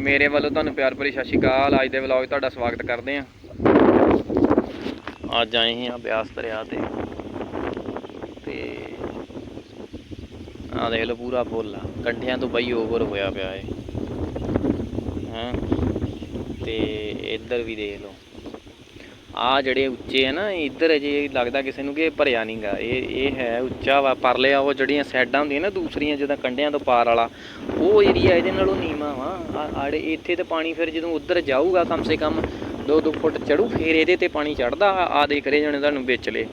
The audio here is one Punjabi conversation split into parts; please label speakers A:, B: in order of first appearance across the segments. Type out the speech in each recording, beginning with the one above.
A: ਮੇਰੇ ਵੱਲੋਂ ਤੁਹਾਨੂੰ ਪਿਆਰ ਭਰੀ ਸਤਿ ਸ਼੍ਰੀ ਅਕਾਲ। ਅੱਜ ਦੇ ਵਲੌਗ ਤੁਹਾਡਾ ਸਵਾਗਤ ਕਰਦੇ ਹਾਂ। ਅੱਜ ਆਏ ਹਾਂ ਬਿਆਸ ਦਰਿਆ ਤੇ। ਤੇ ਆ ਦੇਖ ਲਓ ਪੂਰਾ ਫੁੱਲ ਆ। ਕੰਢਿਆਂ ਤੋਂ ਬਈ ਓਵਰ ਹੋਇਆ ਪਿਆ ਏ। ਹਾਂ? ਤੇ ਇੱਧਰ ਵੀ ਦੇਖ ਲਓ। ਆ ਜਿਹੜੇ ਉੱਚੇ ਆ ਨਾ ਇੱਧਰ ਅਜੇ ਲੱਗਦਾ ਕਿਸੇ ਨੂੰ ਕਿ ਭਰਿਆ ਨਹੀਂਗਾ ਇਹ ਇਹ ਹੈ ਉੱਚਾ ਵਾ, ਪਰਲੇ ਆ ਉਹ ਜਿਹੜੀਆਂ ਸਾਈਡਾਂ ਹੁੰਦੀਆਂ ਨਾ, ਦੂਸਰੀਆਂ ਜਿੱਦਾਂ ਕੰਢਿਆਂ ਤੋਂ ਪਾਰ ਵਾਲਾ, ਉਹ ਏਰੀਆ ਇਹਦੇ ਨਾਲੋਂ ਨੀਵਾਂ ਵਾ। ਆ- ਆੜੇ ਇੱਥੇ ਤੇ ਪਾਣੀ ਫਿਰ ਜਦੋਂ ਉੱਧਰ ਜਾਊਗਾ ਕਮ ਸੇ ਕਮ 2-2 ਫੁੱਟ ਚੜੂ, ਫਿਰ ਇਹਦੇ ਤੇ ਪਾਣੀ ਚੜਦਾ। ਆ ਦੇ ਕਰੇ ਜਣੇ ਤੁਹਾਨੂੰ ਵਿਚਲੇ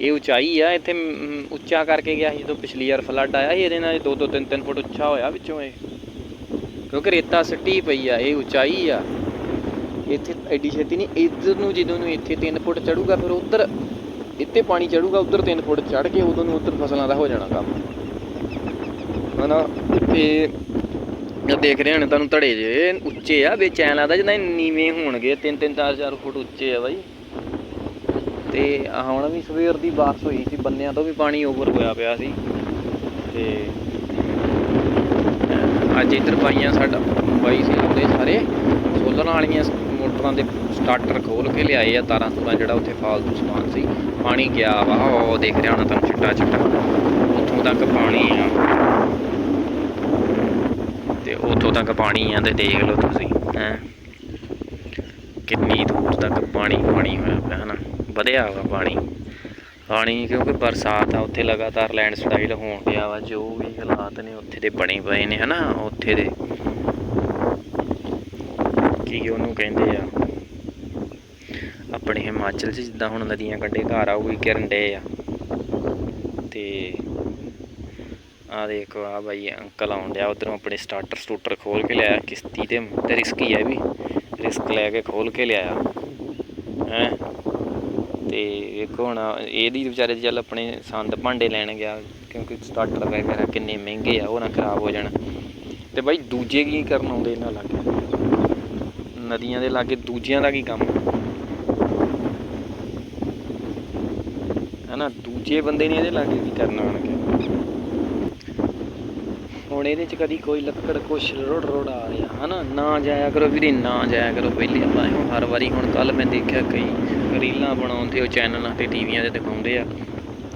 A: ਇਹ ਉਚਾਈ ਆ, ਇੱਥੇ ਉੱਚਾ ਕਰਕੇ ਗਿਆ ਸੀ ਜਦੋਂ ਪਿਛਲੀ ਵਾਰ ਫਲੱਡ ਆਇਆ ਸੀ, ਇਹਦੇ ਨਾਲ 2-2 3-3 ਫੁੱਟ ਉੱਚਾ ਹੋਇਆ ਵਿੱਚੋਂ ਇਹ। ਕਿਉਂਕਿ ਰੇਤਾ ਸਿੱਟੀ ਪਈ ਆ, ਇਹ ਉਚਾਈ ਆ। ਇੱਥੇ ਐਡੀ ਛੇਤੀ ਨਹੀਂ, ਇੱਧਰ ਨੂੰ ਜਦੋਂ ਨੂੰ ਇੱਥੇ 3 ਫੁੱਟ ਚੜੂਗਾ, ਫਿਰ ਉੱਧਰ ਇੱਥੇ ਪਾਣੀ ਚੜੂਗਾ, ਉੱਧਰ 3 ਫੁੱਟ ਚੜ ਕੇ ਉਦੋਂ ਨੂੰ ਉੱਧਰ ਫਸਲਾਂ ਦਾ ਹੋ ਜਾਣਾ ਕੰਮ। ਹਨਾ? ਤੇ ਇਹ ਦੇਖ ਰਹੇ ਹਨ ਤੁਹਾਨੂੰ ਧੜੇ ਜੇ, ਉੱਚੇ ਆ, ਵਿੱਚ ਐਂ ਲੱਗਦਾ ਜਿੱਦਾਂ ਨੀਵੇਂ ਹੋਣਗੇ 3 3 4 4 ਫੁੱਟ ਉੱਚੇ ਆ ਬਾਈ। ਤੇ ਹੁਣ ਵੀ ਸਵੇਰ ਦੀ ਬਾਰਿਸ਼ ਹੋਈ ਸੀ, ਬੰਨਿਆਂ ਤੋਂ ਵੀ ਪਾਣੀ ਓਵਰ ਹੋਇਆ ਪਿਆ ਸੀ। ਤੇ ਅੱਜ ਇੱਧਰ ਪਾਈਆਂ ਸਾਡਾ, ਬਾਈ ਸੀ ਆਉਂਦੇ ਸਾਰੇ, ਸੋਲਰ ਵਾਲੀਆਂ ਮੋਟਰਾਂ ਦੇ ਸਟਾਰਟਰ ਖੋਲ ਕੇ ਲਿਆਏ ਆ, ਤਾਰਾਂ ਤੂਰਾਂ ਜਿਹੜਾ ਉੱਥੇ ਫਾਲਤੂ ਸਮਾਨ ਸੀ। ਪਾਣੀ ਗਿਆ ਵਾ, ਉਹ ਦੇਖ ਰਿਹਾ ਹੋਣਾ ਤੁਹਾਨੂੰ ਚਿੱਟਾ ਚਿੱਟਾ ਉੱਥੋਂ ਤੱਕ ਪਾਣੀ ਆ। ਤੇ ਉੱਥੋਂ ਤੱਕ ਪਾਣੀ ਆ ਤੇ ਦੇਖ ਲਓ ਤੁਸੀਂ, ਹੈ। ਕਿੰਨੀ ਦੂਰ ਤੱਕ ਪਾਣੀ ਪਾਣੀ ਹੋਇਆ ਪਿਆ, ਹਨਾ। ਵਧਿਆ ਵਾ ਪਾਣੀ। ਪਾਣੀ ਕਿਉਂਕਿ ਬਰਸਾਤ ਆ, ਉੱਥੇ ਲਗਾਤਾਰ ਲੈਂਡਸਲਾਈਡ ਹੋਣ ਪਿਆ ਵਾ, ਜੋ ਵੀ ਹਾਲਾਤ ਨੇ, ਉੱਥੇ ਦੇ ਬਣੇ ਪਏ ਨੇ, ਹਨਾ। ਉੱਥੇ ਦੇ ਕੀ ਉਹਨੂੰ ਕਹਿੰਦੇ ਆ? ਆਪਣੇ ਹਿਮਾਚਲ 'ਚ ਜਿੱਦਾਂ ਹੁਣ ਨਦੀਆਂ ਕੰਢੇ ਘਰ ਆ, ਉਹ ਵੀ ਗਿਰਨ ਡੇ ਆ। ਤੇ ਆ ਦੇਖੋ ਆ ਬਾਈ ਅੰਕਲ ਆਉਣ ਡਿਆ, ਉਧਰੋਂ ਆਪਣੇ ਸਟਾਰਟਰ ਸਟੂਟਰ ਖੋਲ ਕੇ ਲਿਆਇਆ, ਕਿਸ਼ਤੀ ਤੇ ਤੇ ਹੀ ਹੈ ਵੀ। ਰਿਸਕ ਲੈ ਕੇ ਖੋਲ ਕੇ ਲਿਆਇਆ। ਹੈ? ਤੇ ਵੇਖੋ ਹੁਣ, ਇਹਦੀ ਵਿਚਾਰੇ ਚੱਲ ਆਪਣੇ ਸੰਦ ਭਾਂਡੇ ਲੈਣ ਗਿਆ, ਕਿਉਂਕਿ ਸਟਾਰਟਰ ਵਗੈਰਾ ਕਿੰਨੇ ਮਹਿੰਗੇ ਆ, ਉਹ ਨਾ ਖਰਾਬ ਹੋ ਜਾਣ। ਤੇ ਬਾਈ ਦੂਜੇ ਕੀ ਕਰਨ ਆਉਂਦੇ ਇਹਨਾਂ ਲਾਗੇ? ਨਦੀਆਂ ਦੇ ਲਾਗੇ ਦੂਜਿਆਂ ਦਾ ਕੀ ਕੰਮ? ਹਨਾ, ਦੂਜੇ ਬੰਦੇ ਨੇ ਇਹਦੇ ਲਾਗੇ ਕੀ ਕਰਨ ਆਉਣਗੇ ਹੁਣ ਇਹਦੇ ਚ ਕਦੀ ਕੋਈ ਲੱਕੜ, ਕੁਛ ਰੋੜ ਰੋੜ ਆ ਰਿਹਾ, ਹਨਾ? ਨਾ ਜਾਇਆ ਕਰੋ ਵੀਰੇ, ਨਾ ਜਾਇਆ ਕਰੋ। ਪਹਿਲੇ ਆਪਾਂ ਹਰ ਵਾਰੀ ਹੁਣ ਕੱਲ ਮੈਂ ਦੇਖਿਆ ਕਈ ਰੀਲਾਂ ਬਣਾਉਂਦੇ ਉਹ ਚੈਨਲਾਂ ਤੇ ਟੀਵੀਆਂ ਤੇ ਦਿਖਾਉਂਦੇ ਆ।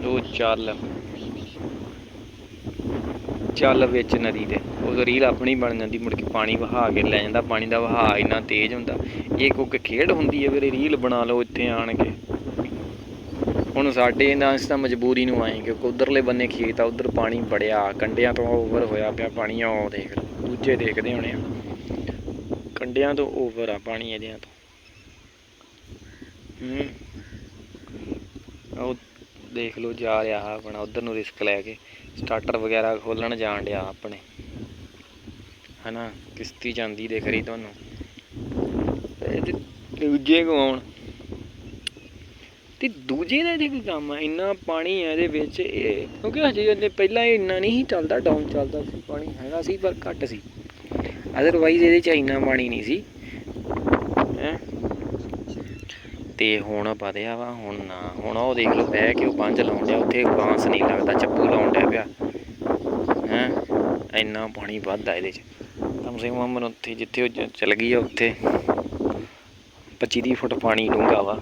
A: ਉਹ ਚੱਲ ਚੱਲ ਵਿੱਚ ਨਦੀ ਦੇ ਉਹ ਰੀਲ ਆਪਣੀ ਬਣ ਜਾਂਦੀ, ਮੁੜ ਕੇ ਪਾਣੀ ਵਹਾ ਕੇ ਲੈ ਜਾਂਦਾ, ਪਾਣੀ ਦਾ ਵਹਾਅ ਇੰਨਾ ਤੇਜ਼ ਹੁੰਦਾ। ਇਹ ਕੋਈ ਖੇਡ ਹੁੰਦੀ ਹੈ ਵੀਰੇ, ਰੀਲ ਬਣਾ ਲਓ ਇੱਥੇ ਆਣ ਕੇ। ਹੁਣ ਸਾਡੇ ਨਾਲ ਇਸ ਤਾਂ ਮਜਬੂਰੀ ਨੂੰ ਆਏ ਕਿਉਂਕਿ ਉਧਰਲੇ ਬੰਨੇ ਖੇਤ ਆ, ਉਧਰ ਪਾਣੀ ਬੜਿਆ ਕੰਡਿਆਂ ਤੋਂ ਓਵਰ ਹੋਇਆ ਪਿਆ ਪਾਣੀ ਆ ਉਹ ਦੇਖ ਲਓ, ਦੂਜੇ ਦੇਖਦੇ ਹੋਣੇ ਆ। ਕੰਡਿਆਂ ਤੋਂ ਓਵਰ ਆ ਪਾਣੀ ਇਹਦਿਆਂ ਤੋਂ। ਹੂੰ। ਉਹ ਦੇਖ ਲਓ, ਜਾ ਰਿਹਾ ਆਪਣਾ, ਉਧਰ ਨੂੰ ਰਿਸਕ ਲੈ ਕੇ। ਸਟਾਰਟਰ ਵਗੈਰਾ ਖੋਲਣ ਜਾਣ ਡਿਆ ਆਪਣੇ। ਹਨਾ, ਕਿਸ਼ਤੀ ਜਾਂਦੀ ਦੇਖ ਰਹੀ ਤੁਹਾਨੂੰ। ਇਹ ਤੇ ਦੂਜੇ ਗਵਾਉਣ ਤੇ ਦੂਜੇ ਦਾ ਜੇ ਕੋਈ ਕੰਮ ਆ, ਇੰਨਾ ਪਾਣੀ ਆ ਇਹਦੇ ਵਿੱਚ, ਇਹ ਕਿਉਂਕਿ ਹਜੇ ਇਹਨੇ ਪਹਿਲਾਂ ਇੰਨਾ ਨਹੀਂ ਸੀ ਚੱਲਦਾ ਡਾਊਨ ਚੱਲਦਾ ਸੀ, ਪਾਣੀ ਹੈਗਾ ਸੀ, ਪਰ ਘੱਟ ਸੀ। ਅਦਰਵਾਈਜ਼ ਇਹਦੇ ਚ ਇੰਨਾ ਪਾਣੀ ਨਹੀਂ ਸੀ। ਹੈਂ? ਤੇ ਹੁਣ ਵਧਿਆ ਵਾ, ਹੁਣ ਨਾ, ਹੁਣ ਉਹ ਦੇਖ ਲਓ, ਬਹਿ ਕੇ ਉਹ ਪੰਜ ਲਾਉਣ ਡਿਆ, ਉੱਥੇ ਬਾਂਸ ਨਹੀਂ ਲੱਗਦਾ, ਚੱਪੂ ਲਾਉਣ ਡਿਆ ਪਿਆ। ਹੈ? ਇੰਨਾ ਪਾਣੀ ਵੱਧਦਾ ਇਹਦੇ ਚ। ਕਮ ਸੇ ਉੱਥੇ, ਜਿੱਥੇ ਉਹ ਚਲ ਗਈ ਆ ਉੱਥੇ। 25 ਫੁੱਟ ਪਾਣੀ ਡੂੰਘਾ ਵਾ।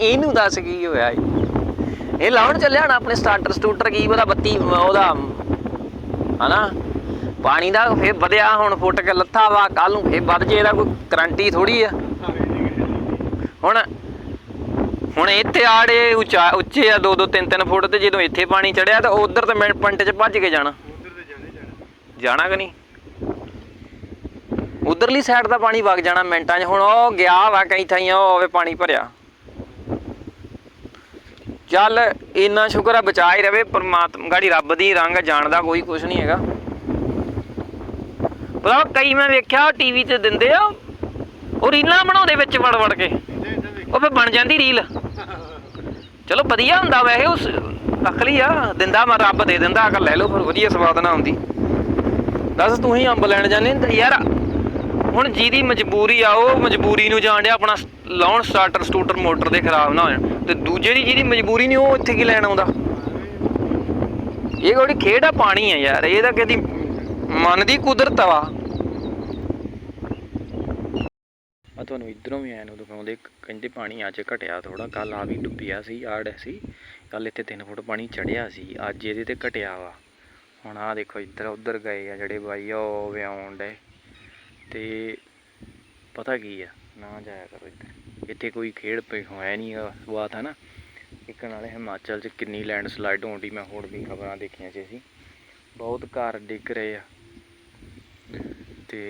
A: ਇਹਨੂੰ ਦੱਸ ਕੀ ਹੋਇਆ ਇਹ ਲਾਉਣ ਚੱਲਿਆ ਨਾ ਆਪਣੇ ਸਟਾਰਟਰ ਸਟੂਟਰ ਕੀ ਪਤਾ ਬੱਤੀ, ਉਹਦਾ, ਹਨਾ? ਪਾਣੀ ਦਾ ਫੇਰ ਵਧਿਆ ਹੁਣ ਫੁੱਟ ਕੇ ਲੱਥਾ ਵਾ ਕੱਲ ਨੂੰ ਫੇਰ ਵੱਧ ਜੇ ਇਹਦਾ ਕੋਈ ਗਰੰਟੀ ਥੋੜੀ ਆ। ਹੁਣ ਹੁਣ ਇੱਥੇ ਆੜੇ ਉੱਚਾ ਉੱਚੇ ਆ 2 2 3 3 ਫੁੱਟ ਤੇ ਜਦੋਂ ਇੱਥੇ ਪਾਣੀ ਚੜਿਆ ਤਾਂ ਉਧਰ ਤੇ ਮਿੰਟ ਪੰਟ ਚ ਭੱਜ ਕੇ ਜਾਣਾ। ਜਾਣਾ ਕਿ ਨਹੀਂ? ਉਧਰਲੀ ਸਾਈਡ ਦਾ ਪਾਣੀ ਵਗ ਜਾਣਾ ਮਿੰਟਾਂ 'ਚ। ਹੁਣ ਉਹ ਗਿਆ ਵਾ ਕਈ ਥਾਈਆਂ ਉਹ ਹੋਵੇ ਪਾਣੀ ਭਰਿਆ। ਚੱਲ ਇੰਨਾ ਸ਼ੁਕਰ ਆ, ਬਚਾ ਹੀ ਰਵੇ। ਪਰਮਾਤਮਾ ਗਾੜੀ ਰੱਬ ਦੀ ਰੰਗ ਜਾਣਦਾ ਕੋਈ ਕੁਝ ਨਹੀਂ ਹੈਗਾ। ਪਤਾ ਕਈ ਮੈਂ ਵੇਖਿਆ ਟੀਵੀ ਤੇ ਦਿੰਦੇ ਆ। ਉਹ ਰੀਲਾਂ ਬਣਾਉਂਦੇ ਵਿੱਚ ਵੜ ਵੜ ਕੇ। ਉਹ ਫੇ ਬਣ ਜਾਂਦੀ ਰੀਲ। ਚਲੋ ਵਧੀਆ ਹੁੰਦਾ ਵੈਸੇ, ਉਸ ਅਕਲੀ ਆ। ਦਿੰਦਾ ਮੈਂ, ਰੱਬ ਦੇ ਦਿੰਦਾ, ਅਕਲ ਲੈ ਲਓ, ਫਿਰ ਵਧੀਆ ਸਵਾਦ ਨਾ ਆਉਂਦੀ। ਦੱਸ, ਤੂੰ ਹੀ ਅੰਬ ਲੈਣ ਜਾਂਦੇ ਯਾਰ ਹੁਣ ਜਿਹਦੀ ਮਜਬੂਰੀ ਆ, ਉਹ ਮਜਬੂਰੀ ਨੂੰ ਜਾਣ ਡਿਆ ਆਪਣਾ ਲਾਉਣ ਸਟਾਰਟਰ ਸਟੂਟਰ ਮੋਟਰ ਦੇ ਖਰਾਬ ਨਾ ਹੋ ਜਾਣ ਤੇ ਦੂਜੇ ਦੀ ਜਿਹਦੀ ਮਜਬੂਰੀ ਨਹੀਂ, ਉਹ ਇੱਥੇ ਕੀ ਲੈਣ ਆਉਂਦਾ? ਇਹ ਕੋਈ ਖੇਡ ਆ, ਪਾਣੀ ਆ ਯਾਰ, ਇਹ ਤਾਂ ਕਦੀ ਮਨ ਦੀ ਕੁਦਰਤ ਵਾ ਆ ਤੁਹਾਨੂੰ ਇਧਰੋਂ ਵੀ ਐ ਨੂੰ ਦਿਖਾਉਂਦੇ ਕਹਿੰਦੇ ਪਾਣੀ ਅੱਜ ਘਟਿਆ ਥੋੜਾ ਕੱਲ ਆ ਵੀ ਡੁੱਬਿਆ ਸੀ, ਆੜ ਸੀ। ਕੱਲ ਇੱਥੇ 3 ਫੁੱਟ ਪਾਣੀ ਚੜਿਆ ਸੀ, ਅੱਜ ਇਹਦੇ ਤੇ ਘਟਿਆ ਵਾ। ਹੁਣ ਆ ਦੇਖੋ ਇੱਧਰ, ਉੱਧਰ ਗਏ ਆ ਜਿਹੜੇ ਬਾਈ, ਆ ਉਹ ਵਿਆਉਣ ਡੇ ਤੇ ਪਤਾ ਕੀ ਆ, ਨਾ ਜਾਇਆ ਕਰੋ ਇੱਧਰ। ਇੱਥੇ ਕੋਈ ਖੇਡ ਪਈ ਹੋਇਆ ਨਹੀਂ ਬਾਤ ਹੈ ਨਾ। ਇੱਕ ਨਾਲੇ ਹਿਮਾਚਲ 'ਚ ਕਿੰਨੀ ਲੈਂਡ ਸਲਾਈਡ ਹੋਣ ਦੀ ਮੈਂ ਹੋਰ ਵੀ ਖਬਰਾਂ ਦੇਖੀਆਂ ਸੀ ਅਸੀਂ। ਬਹੁਤ ਘਰ ਡਿੱਗ ਰਹੇ ਆ। ਤੇ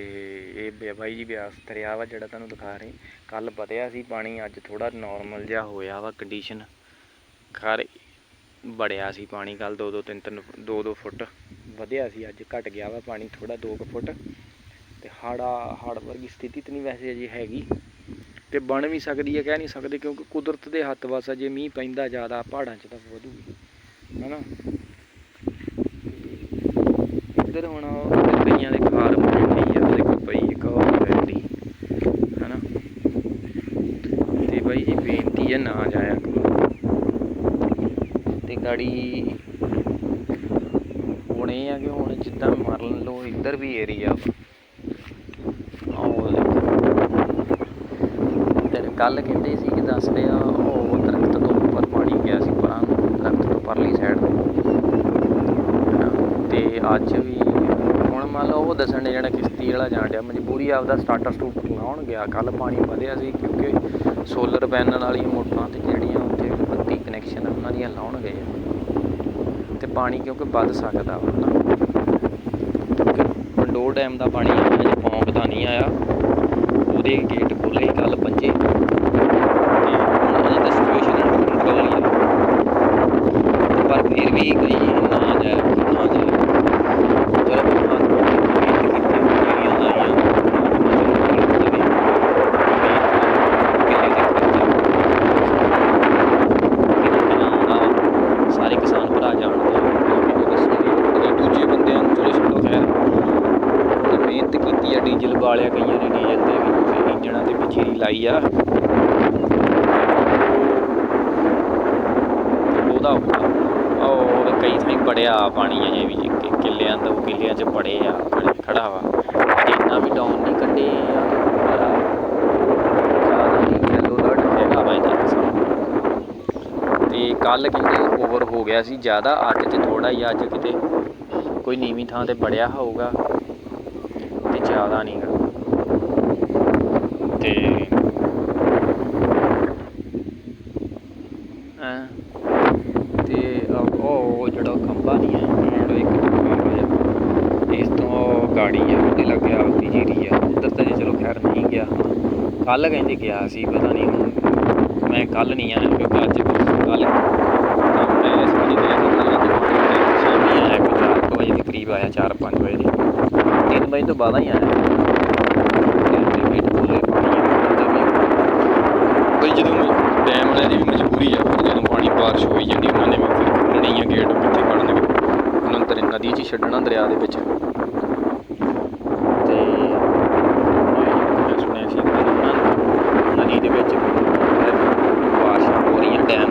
A: ਇਹ ਬਾਈ ਜੀ ਬਿਆਸ ਦਰਿਆ ਵਾ ਜਿਹੜਾ ਤੁਹਾਨੂੰ ਦਿਖਾ ਰਹੇ। ਕੱਲ ਵਧਿਆ ਸੀ ਪਾਣੀ, ਅੱਜ ਥੋੜਾ ਨਾਰਮਲ ਜਿਹਾ ਹੋਇਆ ਵਾ ਕੰਡੀਸ਼ਨ ਖਰ ਬੜਿਆ ਸੀ ਪਾਣੀ ਕੱਲ 2 2 3 3 2 2 ਫੁੱਟ। ਵਧਿਆ ਸੀ, ਅੱਜ ਘਟ ਗਿਆ ਵਾ ਪਾਣੀ ਥੋੜਾ 2 ਫੁੱਟ। ਤੇ ਹਾੜਾ, ਹਾੜ ਵਰਗੀ ਸਥਿਤੀ ਤਾਂ ਨਹੀਂ ਵੈਸੇ ਅਜੇ ਹੈਗੀ। ਤੇ ਬਣ ਵੀ ਸਕਦੀ ਹੈ, ਕਹਿ ਨਹੀਂ ਸਕਦੇ, ਕਿਉਂਕਿ ਕੁਦਰਤ ਦੇ ਹੱਥ ਵਸ ਜੇ ਮੀਂਹ ਪੈਂਦਾ ਜ਼ਿਆਦਾ, ਪਹਾੜਾਂ 'ਚ ਤਾਂ ਵਧੂਗੀ ਹਨਾ? ਇੱਧਰ ਹੁਣ ਕਈਆਂ ਦੇ ਖਾਰ ਪੈਂਦੀ ਆ, ਉਹਦੇ ਪਈ ਇੱਕ ਉਹ ਪੈਂਦੀ ਹਨਾ? ਤੇ ਬਾਈ ਜੀ ਬੇਨਤੀ ਹੈ ਨਾ ਜਾਇਆ ਕਰੋ। ਤੇ ਗਾੜੀ ਇਹ ਆ ਕਿ ਹੁਣ ਜਿੱਦਾਂ ਮੰਨ ਲਓ ਇੱਧਰ ਵੀ ਏਰੀਆ ਵਾ। ਆਹ ਤੇ ਕੱਲ ਕਹਿੰਦੇ ਸੀ ਕਿ ਦੱਸਦੇ ਰਿਹਾ ਉਹ ਦਰਖਤ ਤੋਂ ਉੱਪਰ ਪਾਣੀ ਗਿਆ ਸੀ ਪਰਾਂ ਨੂੰ, ਦਰਖਤ ਤੋਂ ਪਰਲੀ ਸਾਈਡ ਤੇ। ਅੱਜ ਵੀ ਹੁਣ ਮੰਨ ਲਓ ਉਹ ਦੱਸਣ ਡਿਆ ਜਿਹੜਾ ਕਿਸ਼ਤੀ ਵਾਲਾ ਜਾਣ ਡਿਆ ਮਜਬੂਰੀ ਆਪਦਾ ਸਟਾਰਟਰ ਸਟੂਟਰ ਲਾਉਣ ਗਿਆ। ਕੱਲ ਪਾਣੀ ਵਧਿਆ ਸੀ ਕਿਉਂਕਿ ਸੋਲਰ ਪੈਨਲ ਵਾਲੀਆਂ ਮੋਟਰਾਂ ਤੇ ਜਿਹੜੀਆਂ ਉੱਥੇ ਬੱਤੀ ਕਨੈਕਸ਼ਨ ਉਹਨਾਂ ਦੀਆਂ ਲਾਉਣ ਗਏ ਆ। ਪਾਣੀ ਕਿਉਂਕਿ ਵੱਧ ਸਕਦਾ ਵਾ ਨਾ। ਪੰਡੋਰ ਡੈਮ ਦਾ ਪਾਣੀ ਅਜੇ ਪੌਂਕਦਾ ਨਹੀਂ ਆਇਆ। ਉਹਦੇ ਗੇਟ ਖੋਲੇ ਕੱਲ ਪੰਜੇ। ਤੇ ਹੁਣ ਉਹਦੀ ਤਾਂ ਸਿਚੁਏਸ਼ਨ ਕੰਟਰੋਲ ਹੀ ਆ ਪਰ ਫਿਰ ਵੀ ਕਈ ਨਾ ਜਾਏ ਨਾ ਜਾਏ ਪਰ ਪਰਮਾਤਮਾ ਨੇ ਮਿਹਨਤ ਕੀਤੀ ਜਿਹੜੀਆਂ ਲਾਈਆਂ ਸਾਰੇ ਕਿਸਾਨ ਭਰਾ ਜਾਣਦੇ ਆ ਕਿਉਂਕਿ ਦੱਸਣਗੇ ਕਦੇ ਦੂਜੇ ਬੰਦਿਆਂ ਨੂੰ ਚਲੋ ਛੱਡੋ ਖੈਰ ਤੇ ਮਿਹਨਤ ਕੀਤੀ ਆ ਡੀਜ਼ਲ ਬਾਲਿਆ ਕਈਆਂ ਨੇ ਡੀਜ਼ਲ ਤੇ ਵੀ ਤੇ ਇੰਜਣਾਂ ਤੇ ਵੀ ਜੀਰੀ ਲਾਈ ਆ ਤੇ ਉਹਦਾ ਉਹ ਕਈ ਥਾਈਂ ਬੜਿਆ ਪਾਣੀ ਅਜੇ ਵੀ ਜੀ, ਕਿ ਕਿੱਲਿਆਂ ਤੋਂ ਕਿੱਲਿਆਂ 'ਚ ਬੜੇ ਆ, ਖੜੇ, ਖੜਾ ਵਾ। ਅਜੇ ਇੰਨਾ ਵੀ ਡਾਊਨ ਨਹੀਂ ਕੱਢੇ ਆ ਯੈਲੋ ਅਲਰਟ ਹੈਗਾ ਵਾ ਇਹਦਾ ਹਿਸਾਬ ਤੇ ਕੱਲ ਕਿਤੇ ਓਵਰ ਹੋ ਗਿਆ ਸੀ ਜ਼ਿਆਦਾ, ਅੱਜ ਤੇ ਥੋੜਾ ਹੀ ਅੱਜ ਕਿਤੇ ਕੋਈ ਨੀਵੀਂ ਥਾਂ ਤੇ ਬੜਿਆ ਹੋਊਗਾ ਤੇ ਜ਼ਿਆਦਾ ਨਹੀਂ ਤੇ ਹਾਂ ਤੇ ਉਹ ਉਹ ਜਿਹੜਾ ਖੰਭਾ ਨਹੀਂ ਹੈ ਉਹ ਇੱਕ ਖੰਭਾ ਹੋਇਆ ਇਸ ਤੋਂ ਗਾੜੀ ਆ ਉਹਦੇ ਲੱਗਿਆ ਉਹਦੀ ਜੀਰੀ ਆ ਉਧਰ ਤਾਂ ਜੇ ਚਲੋ ਖੈਰ ਨਹੀਂ ਗਿਆ ਕੱਲ ਕਹਿੰਦੇ ਗਿਆ ਸੀ, ਪਤਾ ਨਹੀਂ ਹੁਣ ਮੈਂ ਕੱਲ ਨਹੀਂ ਆਇਆ ਕਿਉਂਕਿ ਅੱਜ ਕੱਲ ਕੰਮ ਹੈ, ਇਸ ਵਜ੍ਹਾ ਤੇ ਸ਼ਾਮੀ ਆਇਆ ਕੋਈ ਚਾਰ ਵਜੇ ਦੇ ਕਰੀਬ ਆਇਆ 4-5 ਵਜੇ ਦੇ। 3 ਵਜੇ ਤੋਂ ਬਾਅਦ ਹੀ ਆਇਆ। ਬਈ ਜਦੋਂ ਡੈਮ ਵਾਲਿਆਂ ਦੀ ਵੀ ਮਜਬੂਰੀ ਆ ਜਦੋਂ ਪਾਣੀ ਬਾਰਿਸ਼ ਹੋਈ ਜਾਂਦੀ, ਉਹਨਾਂ ਨੇ ਵੀ ਫਿਰ ਆ ਗੇਟ ਕਿੱਥੇ ਖੜਨਗੇ ਉਹਨਾਂ ਨੂੰ ਤਾਂ ਨਦੀ 'ਚ ਛੱਡਣਾ ਦਰਿਆ ਦੇ ਵਿੱਚ ਤੇ ਮੈਂ ਸੁਣਿਆ ਸੀ ਕਿ ਉਹਨਾਂ ਨੂੰ ਨਦੀ ਦੇ ਵਿੱਚ ਬਾਰਿਸ਼ਾਂ ਹੋ ਰਹੀਆਂ ਡੈਮ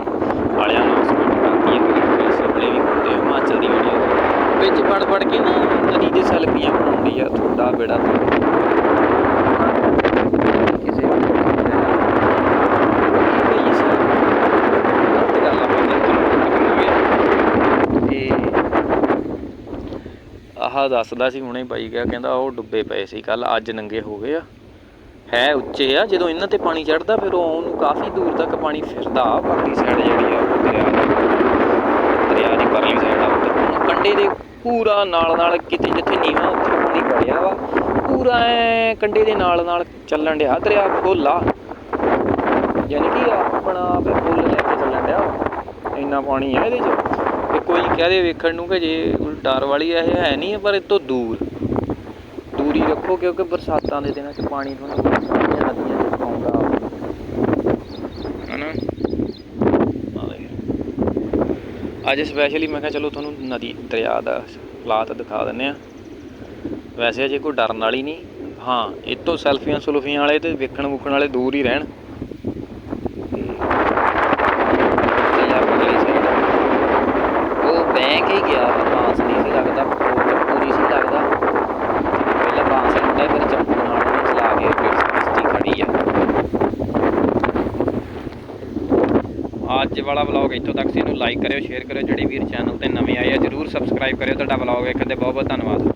A: ਵਾਲਿਆਂ ਨੇ ਸਪੀਡ ਕਰਤੀ ਹੈ ਕਿ ਸਪਲੇ ਵੀ ਹੁੰਦੇ ਆ ਹਿਮਾਚਲ ਦੀ ਵੀਡੀਓ ਵਿੱਚ ਕੇ ਨਾ ਨਦੀ ਦੇ ਸੈਲਫੀਆਂ ਬਣਾਉਂਦੀ ਆ, ਤੁਹਾਡਾ ਬੇੜਾ ਕਿਸੇ ਵੀ ਆਹ ਦੱਸਦਾ ਸੀ ਹੁਣੇ ਬਾਈ ਗਿਆ ਕਹਿੰਦਾ ਉਹ ਡੁੱਬੇ ਪਏ ਸੀ ਕੱਲ ਅੱਜ ਨੰਗੇ ਹੋ ਗਏ ਆ। ਹੈ ਉੱਚੇ ਆ, ਜਦੋਂ ਇਹਨਾਂ ਤੇ ਪਾਣੀ ਚੜਦਾ ਫਿਰ ਉਹਨੂੰ ਕਾਫੀ ਦੂਰ ਤੱਕ ਪਾਣੀ ਫਿਰਦਾ, ਬਾਕੀ ਸਾਈਡ ਜਿਹੜੀ ਆ ਉਹ ਦਰਿਆ ਦੀ ਪਰਲੀ ਸਾਈਡ ਆ ਉੱਧਰ ਹੁਣ ਕੰਡੇ ਦੇ ਪੂਰਾ ਨਾਲ ਨਾਲ ਕਿਤੇ ਜਿੱਥੇ ਨੀਵਾਂ ਉੱਥੇ ਪਾਣੀ ਵੜਿਆ ਵਾ, ਪੂਰਾ ਕੰਡੇ ਦੇ ਨਾਲ ਨਾਲ ਚੱਲਣ ਡਿਆ, ਦਰਿਆ ਖੋਲਾ ਯਾਨੀ ਕਿ ਆਪਣਾ ਆਪੇ ਫੁੱਲ ਲੈ ਕੇ ਚੱਲਣ ਡਿਆ ਇੰਨਾ ਪਾਣੀ ਹੈ ਇਹਦੇ 'ਚ। ਤੇ ਕੋਈ ਕਹਦੇ ਵੇਖਣ ਨੂੰ ਕਿ ਜੇ ਡਰ ਵਾਲੀ ਇਹ ਹੈ ਨਹੀਂ ਪਰ ਇਹ ਤੋਂ ਦੂਰ। ਦੂਰੀ ਰੱਖੋ, ਕਿਉਂਕਿ ਬਰਸਾਤਾਂ ਦੇ ਦਿਨਾਂ 'ਚ ਪਾਣੀ ਤੁਹਾਨੂੰ ਨਦੀਆਂ 'ਚ ਪਾਉਂਦਾ। ਹਨਾ ਆ ਦੇਖ। ਅੱਜ ਸਪੈਸ਼ਲੀ ਮੈਂ ਕਿਹਾ ਚਲੋ ਤੁਹਾਨੂੰ ਨਦੀ, ਦਰਿਆ ਦਾ ਹਾਲਾਤ ਦਿਖਾ ਦਿੰਨੇ ਆ ਵੈਸੇ ਅਜੇ ਕੋਈ ਡਰਨ ਵਾਲੀ ਨਹੀਂ। ਹਾਂ, ਇਹ ਤੋਂ ਸੈਲਫੀਆਂ ਸੁਲਫੀਆਂ ਵਾਲੇ ਤੇ ਵੇਖਣ ਵੁਖਣ ਵਾਲੇ ਦੂਰ ਹੀ ਰਹਿਣ ਤੇ ਯਾਰ ਅਗਲੀ side ਉਹ ਬੈਂਕ ਹੀ ਗਿਆ ਵਾ, ਪਾਸ ਨਹੀਂ ਸੀ ਲੱਗਦਾ ਪੂਰੀ ਸੀ ਲੱਗਦਾ ਅੱਜ ਵਾਲਾ ਵਲੌਗ ਇੱਥੋਂ ਤੱਕ ਸੀ, ਇਹਨੂੰ ਲਾਈਕ ਕਰਿਓ ਸ਼ੇਅਰ ਕਰਿਓ, ਜਿਹੜੇ ਵੀਰ ਚੈਨਲ ਤੇ ਨਵੇਂ ਆਏ ਆ, ਜਰੂਰ ਸਬਸਕ੍ਰਾਈਬ ਕਰਿਓ, ਤੁਹਾਡਾ ਵਲੌਗ ਵੇਖਣ ਦੇ ਬਹੁਤ ਬਹੁਤ ਧੰਨਵਾਦ।